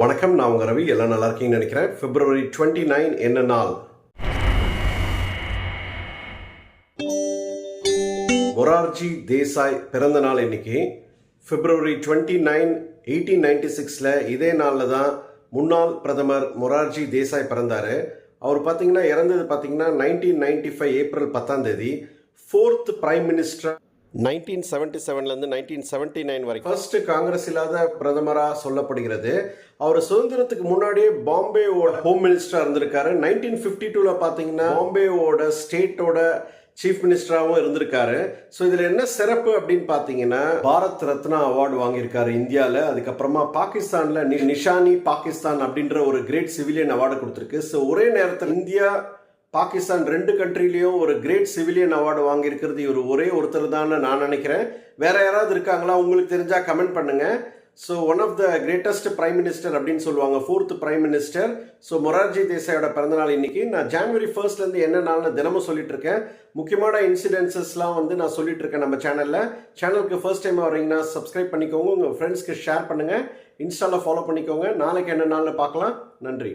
வணக்கம் நான் உங்கள் ரவி. எல்லாம் நல்லா இருக்கீங்கன்னு நினைக்கிறேன். பிப்ரவரி டுவெண்ட்டி நைன் என்ன நாள்? மொரார்ஜி தேசாய் பிறந்த நாள் இன்னைக்கு. February twenty nine eighteen ninety சிக்ஸில் இதே நாளில் தான் முன்னாள் பிரதமர் மொரார்ஜி தேசாய் பிறந்தார். அவர் பார்த்தீங்கன்னா இறந்தது பார்த்தீங்கன்னா நைன்டீன் நைன்டி ஃபைவ் ஏப்ரல் பத்தாம் தேதி. Fourth prime minister nineteen seventy செவன்லேருந்து nineteen seventy nine வரைக்கும். ஃபர்ஸ்ட் காங்கிரஸ் இல்லாத பிரதமராக சொல்லப்படுகிறது. அவர் சுதந்திரத்துக்கு முன்னாடியே பாம்பேவோட ஹோம் மினிஸ்டராக இருந்திருக்காரு. நைன்டீன் ஃபிஃப்டி டூவில் பார்த்தீங்கன்னா பாம்பேவோட ஸ்டேட்டோட சீஃப் மினிஸ்டராகவும் இருந்திருக்காரு. ஸோ இதில் என்ன சிறப்பு அப்படின்னு பார்த்தீங்கன்னா பாரத் ரத்னா அவார்டு வாங்கியிருக்காரு இந்தியாவில் அதுக்கப்புறமா பாகிஸ்தானில் நி- நிஷானி பாகிஸ்தான் அப்படின்ற ஒரு கிரேட் சிவிலியன் அவார்டு கொடுத்துருக்கு. ஸோ ஒரே நேரத்தில் இந்தியா பாகிஸ்தான் ரெண்டு கண்ட்ரிலையும் ஒரு கிரேட் சிவிலியன் அவார்டு வாங்கியிருக்கிறது. இவர் ஒரே ஒருத்தர் தான் நான் நினைக்கிறேன். வேற யாராவது இருக்காங்களா? உங்களுக்கு தெரிஞ்சால் கமெண்ட் பண்ணுங்க. So one of the greatest prime minister அப்படின்னு சொல்லுவாங்க. Fourth prime minister so Morarji தேசாயோட பிறந்தநாள் இன்னைக்கு. நான் ஜான்வரி ஃபர்ஸ்ட்லேருந்து என்ன நாள்னு தினமும் சொல்லிட்டு இருக்கேன். முக்கியமான இன்சிடென்சஸ்லாம் வந்து நான் சொல்லிட்டு இருக்கேன் நம்ம சேனலில் சேனலுக்கு ஃபர்ஸ்ட் டைம் வரீங்கன்னா சப்ஸ்கிரைப் பண்ணிக்கோங்க. உங்கள் ஃப்ரெண்ட்ஸ்க்கு ஷேர் பண்ணுங்கள் இன்ஸ்டாவில் ஃபாலோ பண்ணிக்கோங்க. நாளைக்கு என்ன நாள்னு பார்க்கலாம். நன்றி.